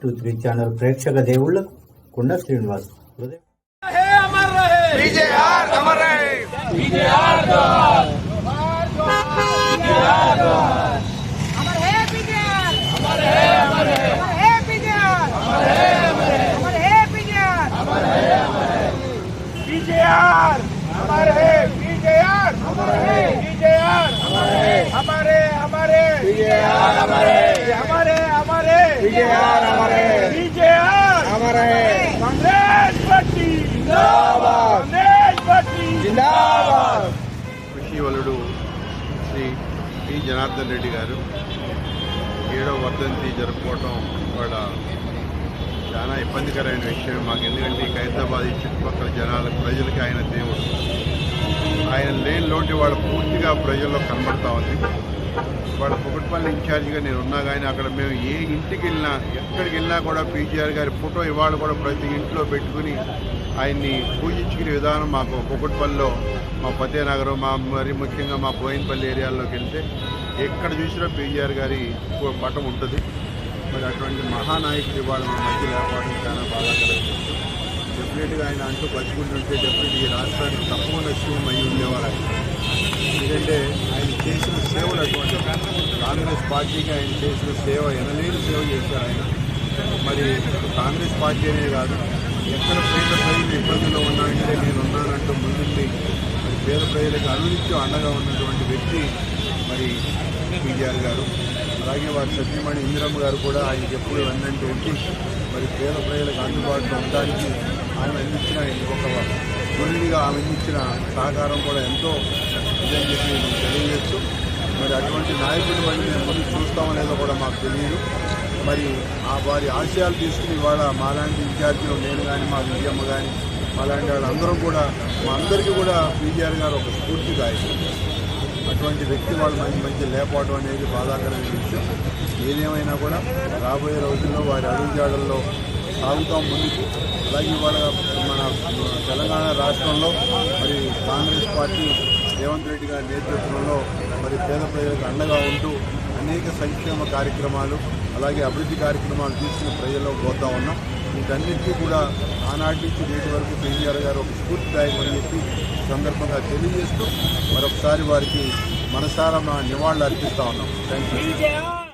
Two three channel ప్రేక్షక దేవుళ్లకు కుండ శ్రీనివాస్ హృదయ अमर है पीजीआर अमर है अमर है अमर है पीजीआर अमर है अमर है अमर है पीजीआर अमर है अमर है पीजेआर हमारे पीजेआर हमारे पीजेआर हमारे हमारे हमारे पीजेआर हमारे हमारे हमारे पीजेआर हमारे पीजेआर हमारे कांग्रेस पार्टी जिंदाबाद कांग्रेस पार्टी जिंदाबाद కృషివలుడు శ్రీ పి జనార్దన్ రెడ్డి గారు ఏడవ వర్ధంతి జరుపుకోవటం వాళ్ళ చాలా ఇబ్బందికరమైన విషయం మాకు ఎందుకంటే ఈ ఖైరతాబాద్ ఈ చుట్టుపక్కల జనాలకు ప్రజలకి ఆయన దేవుడు ఆయన లేని లోటు వాళ్ళ పూర్తిగా ప్రజల్లో కనబడతా ఉంది వాళ్ళ కుకట్పల్లి ఇన్ఛార్జిగా నేను ఉన్నా కానీ అక్కడ మేము ఏ ఇంటికి వెళ్ళినా ఎక్కడికి వెళ్ళినా కూడా పీజీఆర్ గారి ఫోటో ఇవాళ కూడా ప్రతి ఇంట్లో పెట్టుకుని ఆయన్ని పూజించుకునే విధానం మాకు కుకట్పల్లిలో మా ఫతేనగరం మా మరి ముఖ్యంగా మా బోయినపల్లి ఏరియాల్లోకి వెళ్తే ఎక్కడ చూసినా పీజీఆర్ గారి పటం ఉంటుంది. మరి అటువంటి మహానాయకుడు ఇవాళ మా మధ్య లేకపోవడం చాలా బాధాకరం డెఫినెట్గా ఆయన అంటూ బతుకుంటుంటే డెఫినెట్ ఈ రాష్ట్రానికి తప్పకుండా సీఎం అయ్యి ఉండేవారు ఎందుకంటే ఆయన చేసిన సేవలు అటువంటి కాంగ్రెస్ పార్టీకి ఆయన చేసిన సేవ ఎనలేని సేవ చేశారు ఆయన. మరి కాంగ్రెస్ పార్టీ అనే కాదు ఎక్కడ పేద ప్రజలు ఇబ్బందుల్లో ఉన్నారంటే నేను ఉన్నానంటూ ముందుండి మరి పేద ప్రజలకు అనునిత్యం అండగా ఉన్నటువంటి వ్యక్తి మరి పీజీఆర్ గారు. అలాగే వారి సత్యమణి ఇందిరమ్మ గారు కూడా ఆయనకి ఎప్పుడు వెన్నంటూ ఉండి మరి పేద ప్రజలకు అందుబాటులో ఉండడానికి ఆమె అందించిన ఒక గురుడిగా ఆమె అందించిన సహకారం కూడా ఎంతో ఇదని చెప్పి తెలియజేస్తూ మరి అటువంటి నాయకుడి వల్ల మేము ముందు చూస్తామో లేదో కూడా మాకు తెలియదు. మరి ఆ వారి ఆశయాలు తీసుకుని ఇవాళ మాలాంటి విద్యార్థులు నేను కానీ మా విజయమ్మ కానీ మాలాంటి వాళ్ళందరం కూడా మా అందరికీ కూడా పీజీఆర్ గారు ఒక స్ఫూర్తిదాయకులు అటువంటి వ్యక్తి వాళ్ళు మంచి మంచి లేకపోవడం అనేది బాధాకరమైన విషయం. ఏదేమైనా కూడా రాబోయే రోజుల్లో వారి అడుగుజాడల్లో సాగుతాం ముందుకు. అలాగే ఇవాళ మన తెలంగాణ రాష్ట్రంలో మరి కాంగ్రెస్ పార్టీ రేవంత్ రెడ్డి గారి నేతృత్వంలో మరి పేద ప్రజలకు అండగా ఉంటూ అనేక సంక్షేమ కార్యక్రమాలు అలాగే అభివృద్ధి కార్యక్రమాలు తీసుకుని ప్రజల్లో పోతా ఉన్నాం. వీటన్నిటికీ కూడా ఆనాటి నుంచి నేటి వరకు కేసీఆర్ గారు ఒక స్ఫూర్తిదాయకమని చెప్పి సందర్భంగా తెలియజేస్తూ మరొకసారి వారికి మనసారా మా నివాళులు అర్పిస్తూ ఉన్నాం. Thank you